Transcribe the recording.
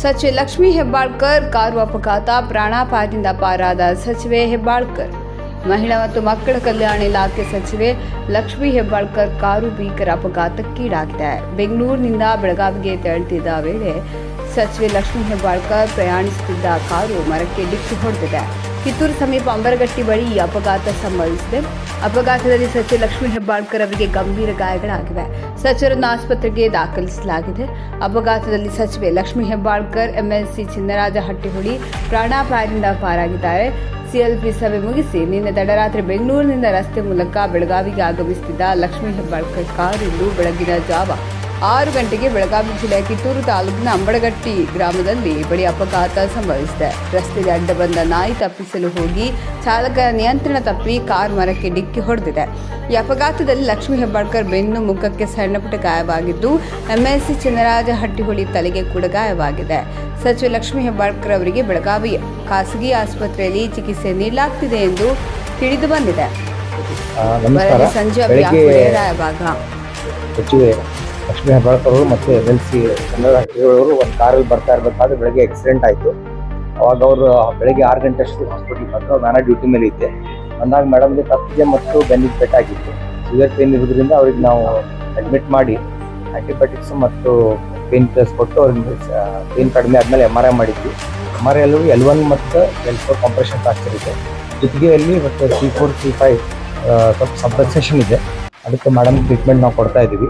ಸಚಿವೆ ಲಕ್ಷ್ಮೀ ಹೆಬ್ಬಾಳ್ಕರ್ ಕಾರು ಅಪಘಾತ, ಪ್ರಾಣಾಪಾಯದಿಂದ ಪಾರಾದ ಸಚಿವೆ ಹೆಬ್ಬಾಳ್ಕರ್. ಮಹಿಳಾ ಮತ್ತು ಮಕ್ಕಳ ಕಲ್ಯಾಣ ಇಲಾಖೆ ಸಚಿವೆ ಲಕ್ಷ್ಮೀ ಹೆಬ್ಬಾಳ್ಕರ್ ಕಾರು ಭೀಕರ ಅಪಘಾತಕ್ಕೀಡಾಗಿದೆ ಬೆಂಗಳೂರಿನಿಂದ ಬೆಳಗಾವಿಗೆ ತೆರಳುತ್ತಿದ್ದ ವೇಳೆ ಸಚಿವೆ ಲಕ್ಷ್ಮೀ ಹೆಬ್ಬಾಳ್ಕರ್ ಪ್ರಯಾಣಿಸುತ್ತಿದ್ದ ಕಾರು ಮರಕ್ಕೆ ಡಿಕ್ಕಿ ಹೊಡೆದಿದೆ. ಕಿತ್ತೂರು ಸಮೀಪ ಅಂಬರಗಟ್ಟಿ ಬಳಿ ಈ ಅಪಘಾತ ಸಂಭವಿಸಿದೆ. ಅಪಘಾತದಲ್ಲಿ ಸಚಿವ ಲಕ್ಷ್ಮೀ ಹೆಬ್ಬಾಳ್ಕರ್ ಅವರಿಗೆ ಗಂಭೀರ ಗಾಯಗಳಾಗಿವೆ. ಸಚಿವರನ್ನು ಆಸ್ಪತ್ರೆಗೆ ದಾಖಲಿಸಲಾಗಿದೆ. ಅಪಘಾತದಲ್ಲಿ ಸಚಿವೆ ಲಕ್ಷ್ಮೀ ಹೆಬ್ಬಾಳ್ಕರ್, ಎಂಎಲ್ಸಿ ಚಿನ್ನರಾಜ ಹಟ್ಟಿಹುಳಿ ಪ್ರಾಣಾಪಾಯದಿಂದ ಪಾರಾಗಿದ್ದಾರೆ. ಸಿಎಲ್ಪಿ ಸಭೆ ಮುಗಿಸಿ ನಿನ್ನೆ ತಡರಾತ್ರಿ ಬೆಂಗಳೂರಿನಿಂದ ರಸ್ತೆ ಮೂಲಕ ಬೆಳಗಾವಿಗೆ ಆಗಮಿಸುತ್ತಿದ್ದ ಲಕ್ಷ್ಮೀ ಹೆಬ್ಬಾಳ್ಕರ್ ಕಾರು ಇಂದು ಬೆಳಗಿನ ಜಾವ ಆರು ಗಂಟೆಗೆ ಬೆಳಗಾವಿ ಜಿಲ್ಲೆಯ ಕಿತ್ತೂರು ತಾಲೂಕಿನ ಅಂಬಡಗಟ್ಟಿ ಗ್ರಾಮದಲ್ಲಿ ಬಳಿ ಅಪಘಾತ ಸಂಭವಿಸಿದೆ. ರಸ್ತೆಗೆ ಅಡ್ಡ ಬಂದ ನಾಯಿ ತಪ್ಪಿಸಲು ಹೋಗಿ ಚಾಲಕ ನಿಯಂತ್ರಣ ತಪ್ಪಿ ಕಾರ್ ಮರಕ್ಕೆ ಡಿಕ್ಕಿ ಹೊಡೆದಿದೆ. ಈ ಅಪಘಾತದಲ್ಲಿ ಲಕ್ಷ್ಮೀ ಹೆಬ್ಬಾಳ್ಕರ್ ಬೆನ್ನು ಮುಖಕ್ಕೆ ಸಣ್ಣಪುಟ್ಟ ಗಾಯವಾಗಿದ್ದು ಎಂಎಸ್ಸಿ ಚಿನ್ನರಾಜ ಹಟ್ಟಿಹೊಳಿ ತಲೆಗೆ ಕೂಡ ಗಾಯವಾಗಿದೆ. ಸಚಿವ ಲಕ್ಷ್ಮೀ ಹೆಬ್ಬಾಳ್ಕರ್ ಅವರಿಗೆ ಬೆಳಗಾವಿ ಖಾಸಗಿ ಆಸ್ಪತ್ರೆಯಲ್ಲಿ ಚಿಕಿತ್ಸೆ ನೀಡಲಾಗ್ತಿದೆ ಎಂದು ತಿಳಿದು ಬಂದಿದೆ. ಸಂಜೆ ಲಕ್ಷ್ಮೀ ಅವರು ಮತ್ತು ಎಸ್ ಎಲ್ ಸಿ ಒಂದು ಕಾರಲ್ಲಿ ಬರ್ತಾ ಇರಬೇಕಾದ್ರೆ ಬೆಳಗ್ಗೆ ಆಕ್ಸಿಡೆಂಟ್ ಆಯಿತು. ಅವಾಗ ಅವರು ಬೆಳಗ್ಗೆ ಆರು ಗಂಟೆ ಅಷ್ಟು ಹಾಸ್ಪಿಟ್ಲಿಗೆ ಬಂದರು ನಾನು ಡ್ಯೂಟಿ ಮೇಲೆ ಇದ್ದೆ. ಬಂದಾಗ ಮೇಡಮ್ಗೆ ತಪ್ಪಿಗೆ ಮತ್ತು ಬೆನ್ನಿಗೆ ಪೆಟ್ಟಾಗಿತ್ತು ಸಿವಿಯರ್ ಪೇನ್ ಇರೋದ್ರಿಂದ ಅವ್ರಿಗೆ ನಾವು ಅಡ್ಮಿಟ್ ಮಾಡಿ ಆ್ಯಂಟಿಬಯೋಟಿಕ್ಸ್ ಮತ್ತು ಪೇನ್ ಪ್ಲೇಸ್ ಕೊಟ್ಟು ಅವ್ರಿಗೆ ಪೇನ್ ಕಡಿಮೆ ಆದಮೇಲೆ ಎಂ ಆರ್ ಐ ಮಾಡಿದ್ವಿ. ಎಂ ಆರ್ ಐ ಅಲ್ಲೂ ಎಲ್ ಒನ್ ಮತ್ತು ಎಲ್ ಫೋರ್ ಕಾಂಪ್ರೆಷನ್ ಫ್ರಾಕ್ಚರ್ ಇದೆ. ಜೊತೆಗೆಯಲ್ಲಿ ಮತ್ತು ಸಿ ಫೋರ್ ಸಿ ಫೈವ್ ಸ್ವಲ್ಪ ಸಬ್ಸೆಷನ್ ಇದೆ. ಅದಕ್ಕೆ ಮೇಡಮ್ ಟ್ರೀಟ್ಮೆಂಟ್ ನಾವು ಕೊಡ್ತಾ ಇದ್ದೀವಿ.